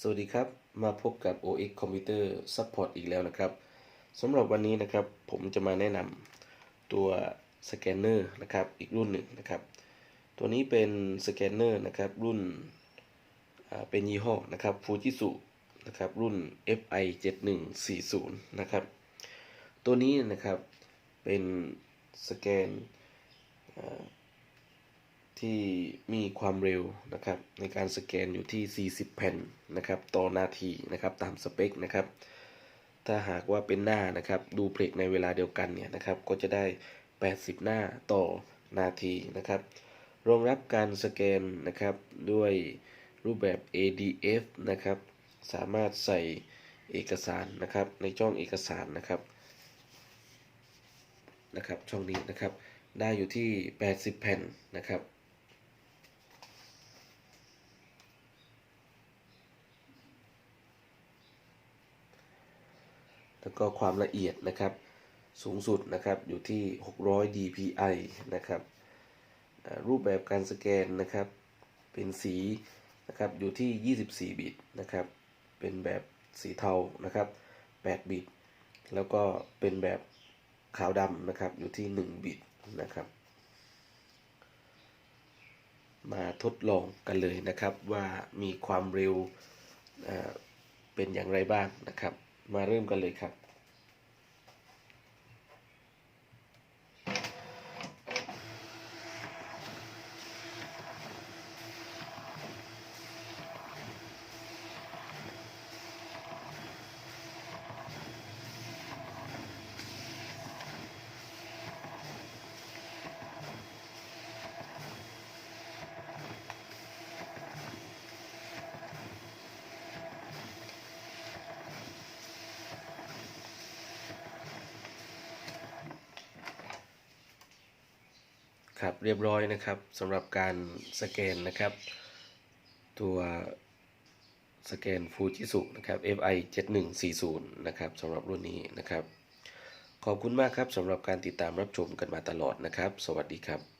สวัสดีครับ มาพบกับ OX Computer Support อีกแล้วนะครับสำหรับวันนี้นะครับผมจะมาแนะนำตัวสแกนเนอร์นะครับอีกรุ่นหนึ่งนะครับ ตัวนี้เป็นสแกนเนอร์นะครับรุ่นเป็นยี่ห้อนะครับ Fujitsu นะครับรุ่น FI 7140นะครับ ตัวนี้นะครับเป็นสแกน ที่มีความเร็วนะครับ ในการสแกนอยู่ที่ 40 แผ่นนะครับ ต่อนาทีนะครับ ตามสเปคนะครับ ถ้าหากว่าเป็นหน้านะครับ ดูเพลกในเวลาเดียวกันเนี่ยนะครับ ก็จะได้ 80 หน้าต่อนาทีนะครับ รองรับการสแกนนะครับด้วยรูปแบบ ADF นะครับ สามารถใส่เอกสารนะครับ ในช่องเอกสารนะครับนะครับ ช่องนี้นะครับ ได้อยู่ที่ 80 แผ่นนะครับ แล้วก็ความละเอียดนะครับสูงสุดนะครับอยู่ที่ 600 dpi นะครับรูปแบบการสแกนนะครับเป็นสีนะครับอยู่ที่ 24 บิตนะครับเป็นแบบสีเทานะครับ 8 บิต แล้วก็เป็นแบบขาวดำนะครับอยู่ที่ 1 บิตนะครับมาทดลองกันเลยนะครับว่ามีความเร็วเป็นอย่างไรบ้างนะครับ มาเริ่มกันเลยครับ ครับเรียบร้อยนะครับสำหรับการสแกนนะครับ ตัวสแกนฟูจิสุนะครับ FI 7140นะครับสำหรับรุ่นนี้นะครับ ขอบคุณมากครับสำหรับการติดตามรับชมกันมาตลอดนะครับ สวัสดีครับ